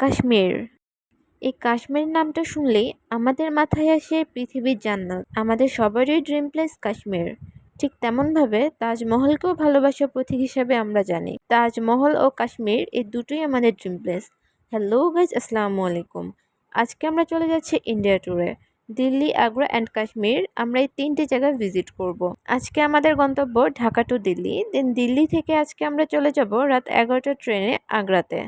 কাশ্মীর। এই কাশ্মীর নামটা শুনলেই আমাদের মাথায় আসে পৃথিবীর জান্নাত। আমাদের সবারই ড্রিম প্লেস কাশ্মীর। ঠিক তেমনভাবে তাজমহলকেও ভালোবাসার প্রতীক হিসাবে আমরা জানি। তাজমহল ও কাশ্মীর এই দুটোই আমাদের ড্রিম প্লেস হ্যালো গাইজ আসসালামু আলাইকুম। আজকে আমরা চলে যাচ্ছি ইন্ডিয়া ট্যুরে দিল্লি, আগ্রা অ্যান্ড কাশ্মীর আমরা এই তিনটি জায়গায় ভিজিট করব। আজকে আমাদের গন্তব্য ঢাকা টু দিল্লি। দেন দিল্লি থেকে আজকে আমরা চলে যাব রাত এগারোটার ট্রেনে আগ্রাতে।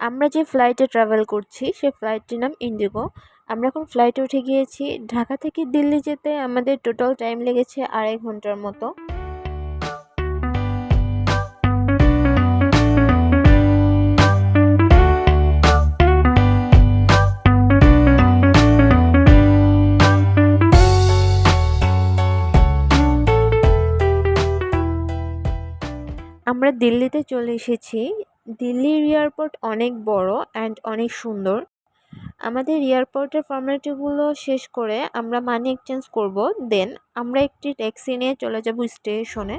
আমরা যে ফ্লাইটে ট্রাভেল করছি সেই ফ্লাইটটির নাম ইন্ডিগো আমরা এখন ফ্লাইটে উঠে গিয়েছি। ঢাকা থেকে দিল্লি যেতে আমাদের টোটাল টাইম লেগেছে আড়াই ঘণ্টার মতো। আমরা দিল্লিতে চলে এসেছি। দিল্লির এয়ারপোর্ট অনেক বড় অ্যান্ড অনেক সুন্দর। আমাদের এয়ারপোর্টের ফর্মালিটিগুলো শেষ করে আমরা মানি এক্সচেঞ্জ করব দেন আমরা একটি ট্যাক্সি নিয়ে চলে যাব স্টেশনে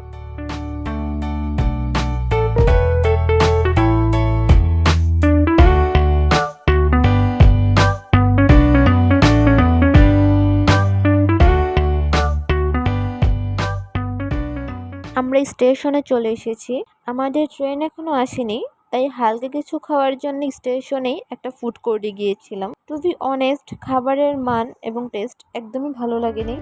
আমরা স্টেশনে চলে এসেছি। আমাদের ট্রেন এখনও আসেনি। তাই হালকা কিছু খাওয়ার জন্য স্টেশনেই একটা ফুড কোর্টে গিয়েছিলাম। টু বি অনেস্ট খাবারের মান এবং টেস্ট একদমই ভালো লাগেনি।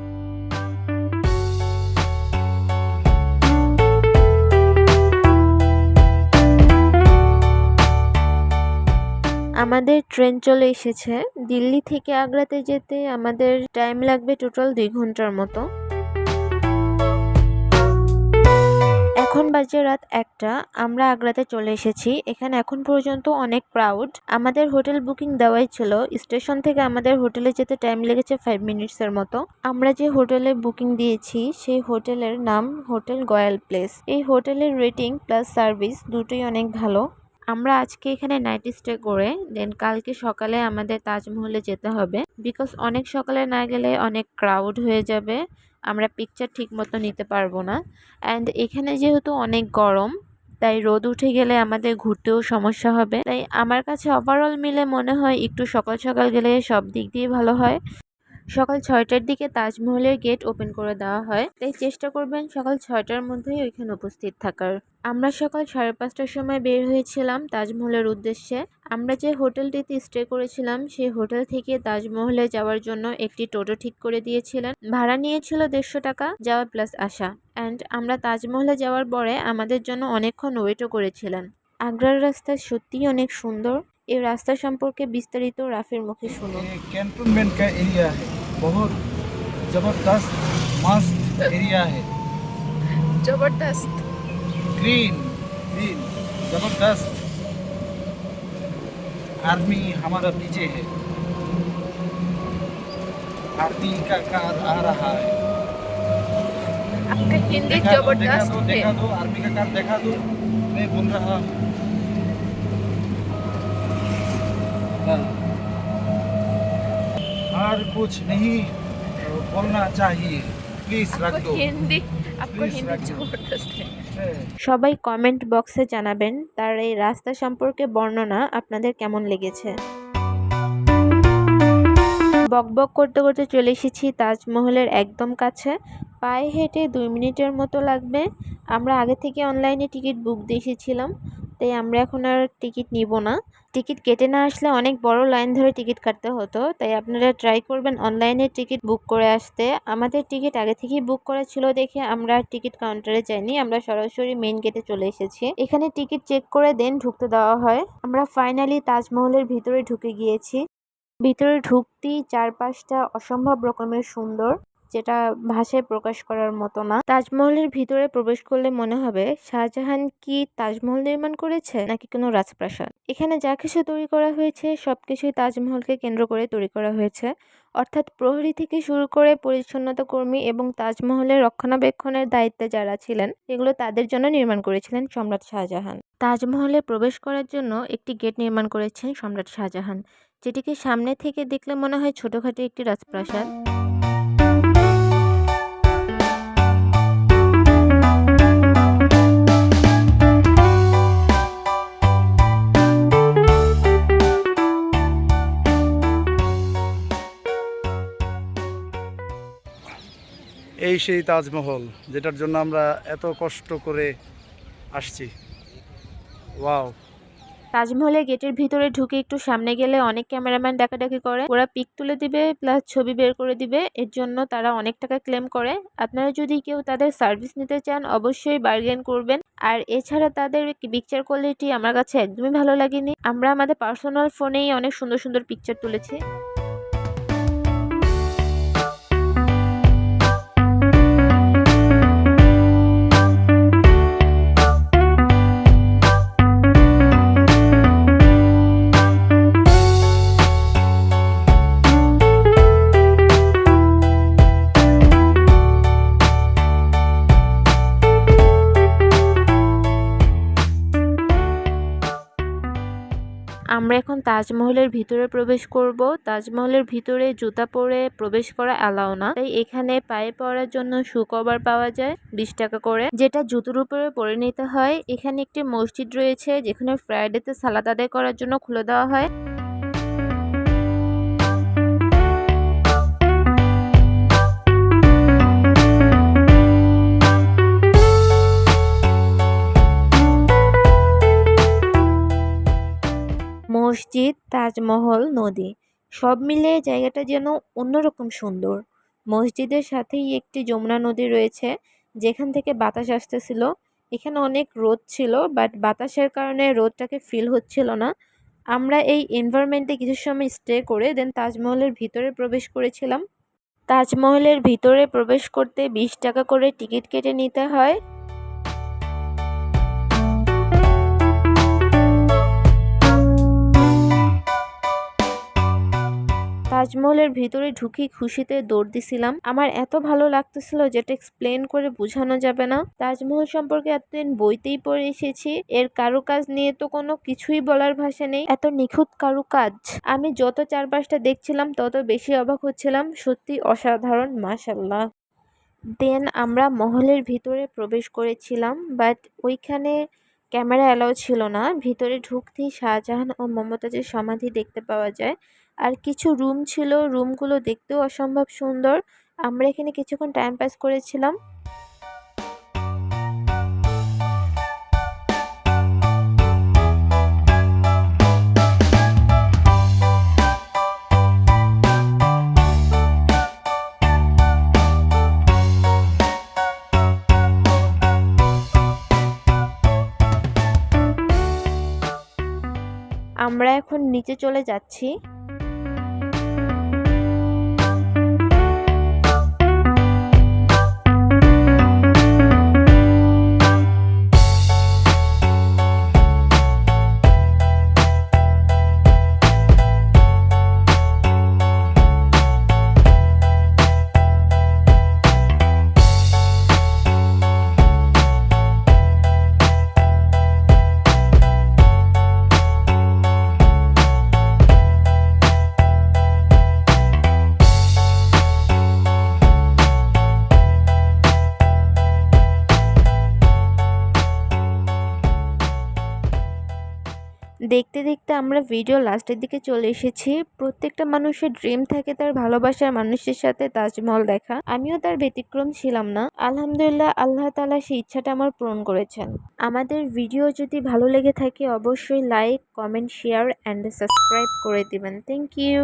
আমাদের ট্রেন চলে এসেছে। দিল্লি থেকে আগ্রাতে যেতে আমাদের টাইম লাগবে টোটাল দুই ঘণ্টার মতো। এখন বাজে রাত একটা, আমরা আগ্রাতে চলে এসেছি। এখানে এখন পর্যন্ত অনেক ক্রাউড আমাদের হোটেল বুকিং দেওয়াই ছিল। স্টেশন থেকে আমাদের হোটেলে যেতে টাইম লেগেছে ফাইভ মিনিটসের মতো। আমরা যে হোটেলে বুকিং দিয়েছি, সেই হোটেলের নাম হোটেল গয়াল প্লেস এই হোটেলের রেটিং প্লাস সার্ভিস দুটোই অনেক ভালো। আমরা আজকে এখানে নাইট স্টে করে দেন কালকে সকালে আমাদের তাজমহলে যেতে হবে। বিকজ অনেক সকালে না গেলে অনেক ক্রাউড হয়ে যাবে। আমরা পিকচার ঠিক মতো নিতে পারব না। অ্যান্ড এখানে যেহেতু অনেক গরম, তাই রোদ উঠে গেলে আমাদের ঘুরতেও সমস্যা হবে। তাই আমার কাছে ওভারঅল মিলে মনে হয় একটু সকাল সকাল গেলে সব দিক দিয়ে ভালো হয়। সকাল ছয়টার দিকে তাজমহলের গেট ওপেন করে দেওয়া হয়। তাই চেষ্টা করবেন সকাল ছয়টার মধ্যেই ওইখানে উপস্থিত থাকার। আমরা সকাল সাড়ে পাঁচটার সময় বের হয়েছিলাম তাজমহলের উদ্দেশ্যে। আমরা যে হোটেলটিতে স্টে করেছিলাম, সেই হোটেল থেকে তাজমহলে যাওয়ার জন্য একটি টোটো ঠিক করে দিয়েছিলেন। ভাড়া নিয়েছিল দেড়শো টাকা, যাওয়া প্লাস আসা। অ্যান্ড আমরা তাজমহলে যাওয়ার পরে আমাদের জন্য অনেকক্ষণ ওয়েটও করেছিলেন। আগ্রার রাস্তা সত্যিই অনেক সুন্দর। এই রাস্তা সম্পর্কে বিস্তারিত রাফির মুখে শুনুন कैंटोनमेंट का एरिया है बहुत ज़बरदस्त मस्त एरिया है जबरदस्त ग्रीन ग्रीन ज़बरदस्त आर्मी हमारा पीछे है आर्मी का कार आ रहा है आपका हिंदी देखा दो, देखा जबरदस्त दो है देखा दो आर्मी का कार देखा दो मैं बोल रहा हूँ और कुछ नहीं बोलना चाहिए प्लीज रख आपको दो हिंदी आपको Please हिंदी रख दो। जबरदस्त है সবাই কমেন্ট বক্সে জানাবেন তার এই রাস্তা সম্পর্কে বর্ণনা আপনাদের কেমন লেগেছে বকবক করতে করতে চলে এসেছি তাজমহলের একদম কাছে পায়ে হেঁটে দুই মিনিটের মতো লাগবে আমরা আগে থেকে অনলাইনে টিকিট বুক দিয়ে এসেছিলাম তাই আমরা এখন আর টিকিট নিব না টিকিট কেটে না আসলে অনেক বড় লাইন ধরে টিকিট কাটতে হতো। তাই আপনারা ট্রাই করবেন অনলাইনে টিকিট বুক করে আসতে। আমাদের টিকিট আগে থেকেই বুক করা ছিল দেখে আমরা টিকিট কাউন্টারে যাইনি। আমরা সরাসরি মেন গেটে চলে এসেছি। এখানে টিকিট চেক করে দেন ঢুকতে দেওয়া হয়। আমরা ফাইনালি তাজমহলের ভিতরে ঢুকে গিয়েছি। ভিতরে ঢুকতেই চারপাশটা অসম্ভব রকমের সুন্দর। যেটা ভাষায় প্রকাশ করার মতো না। তাজমহলের ভিতরে প্রবেশ করলে মনে হবে, শাহজাহান কি তাজমহল নির্মাণ করেছে নাকি কোনো রাজপ্রাসাদ? এখানে যা কিছু তৈরি করা হয়েছে, সবকিছুই তাজমহলকে কেন্দ্র করে তৈরি করা হয়েছে। অর্থাৎ প্রহরী থেকে শুরু করে পরিচ্ছন্নতা কর্মী এবং তাজমহলের রক্ষণাবেক্ষণের দায়িত্বে যারা ছিলেন এগুলো তাদের জন্য নির্মাণ করেছিলেন সম্রাট শাহজাহান। তাজমহলে প্রবেশ করার জন্য একটি গেট নির্মাণ করেছেন সম্রাট শাহজাহান, যেটিকে সামনে থেকে দেখলে মনে হয় ছোটোখাটো একটি রাজপ্রাসাদ। এই সেই তাজমহল, যেটার জন্য আমরা এত কষ্ট করে আসছি। ওয়াও। তাজমহলের গেটের ভিতরে ঢুকে একটু সামনে গেলে অনেক ক্যামেরাম্যান ডাকাডাকি করে। ওরা পিক তুলে দিবে, প্লাস ছবি বের করে দিবে। এর জন্য তারা অনেক টাকা ক্লেম করে। আপনারা যদি কেউ তাদের সার্ভিস নিতে চান, অবশ্যই বার্গেন করবেন। আর এছাড়া তাদের পিকচার কোয়ালিটি আমার কাছে একদমই ভালো লাগেনি। আমরা আমাদের পার্সোনাল ফোনেই অনেক সুন্দর সুন্দর পিকচার তুলেছি। আমরা এখন তাজমহলের ভিতরে প্রবেশ করব। তাজমহলের ভিতরে জুতা পরে প্রবেশ করা এলাও না। তাই এখানে পায়ে পড়ার জন্য শু কভার পাওয়া যায় বিশ টাকা করে। যেটা জুতোর উপরে পরে নিতে হয়। এখানে একটি মসজিদ রয়েছে, যেখানে ফ্রাইডেতে সালাদ আদায় করার জন্য খুলে দেওয়া হয়। মসজিদ, তাজমহল, নদী, সব মিলিয়ে জায়গাটা যেন অন্যরকম সুন্দর। মসজিদের সাথেই একটি যমুনা নদী রয়েছে, যেখান থেকে বাতাস আসতেছিল। এখানে অনেক রোদ ছিল বাট বাতাসের কারণে রোদটাকে ফিল হচ্ছিল না। আমরা এই এনভায়রনমেন্টে কিছু সময় স্টে করে দেন তাজমহলের ভিতরে প্রবেশ করেছিলাম। তাজমহলের ভিতরে প্রবেশ করতে বিশ টাকা করে টিকিট কেটে নিতে হয়। তাজমহলের ভিতরে ঢুকি খুশিতে দৌড় দিছিলাম। আমার এত ভালো লাগতেছিল যেটা এক্সপ্লেন করে বোঝানো যাবে না। তাজমহল সম্পর্কে এতদিন বইতেই পড়ে এসেছি। এর কারুকাজ নিয়ে তো কোনো কিছুই বলার ভাষা নেই। এত নিখুঁত কারুকাজ। আমি যত চারপাশটা দেখছিলাম, তত বেশি অবাক হচ্ছিলাম। সত্যি অসাধারণ মাশাল্লাহ দেন আমরা মহলের ভিতরে প্রবেশ করেছিলাম বাট ওইখানে ক্যামেরা অ্যালাউ ছিল না। ভিতরে ঢুকতেই শাহজাহান ও মমতাজের সমাধি দেখতে পাওয়া যায়। আর কিছু রুম ছিল রুমগুলো দেখতেও অসম্ভব সুন্দর। আমরা এখানে কিছুক্ষণ টাইম পাস করেছিলাম। আমরা এখন নিচে চলে যাচ্ছি। দেখতে দেখতে আমরা ভিডিও লাস্টের দিকে চলে এসেছি। প্রত্যেকটা মানুষের ড্রিম থাকে তার ভালোবাসার মানুষের সাথে তাজমহল দেখা। আমিও তার ব্যতিক্রম ছিলাম না। আলহামদুলিল্লাহ, আল্লাহ তালা সেই ইচ্ছাটা আমার পূরণ করেছেন। আমাদের ভিডিও যদি ভালো লেগে থাকে, অবশ্যই like comment share and subscribe করে দিবেন। Thank you